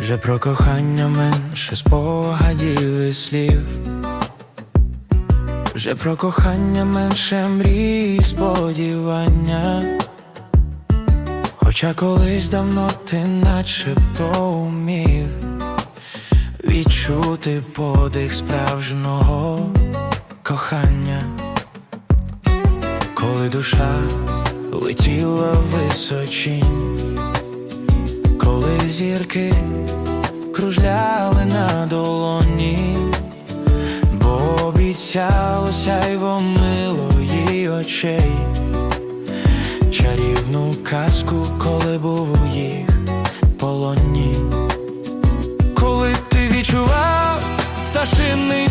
Вже про кохання менше спогадів і слів. Вже про кохання менше мрій і сподівання. Хоча колись давно ти начебто умів відчути подих справжнього кохання, коли душа летіла височінь, зірки кружляли на долоні, бо обіцяло сяйво її очей, чарівну казку, коли був у їх полоні. Коли ти відчував пташиний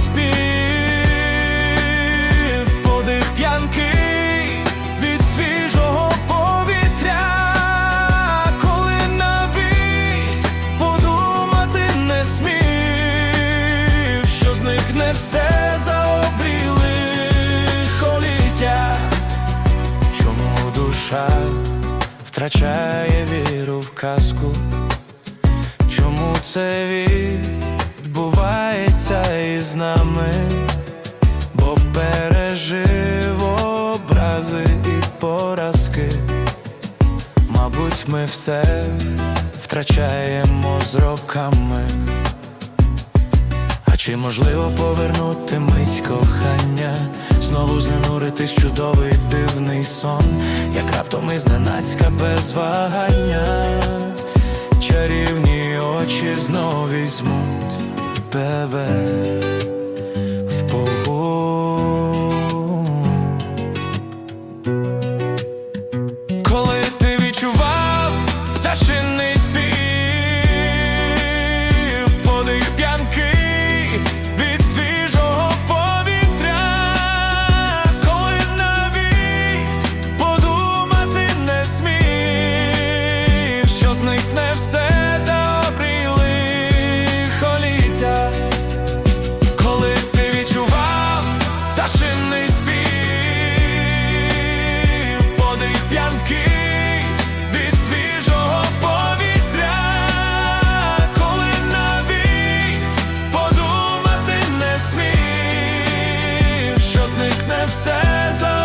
все за обрілих холіття, чому душа втрачає віру в казку. Чому це відбувається із нами? Бо пережив образи і поразки. Мабуть, ми все втрачаємо з роками. Чи можливо повернути мить кохання, знову зануритись чудовий дивний сон, як раптом і зненацька без вагання, чарівні очі знов візьмуть тебе. все за.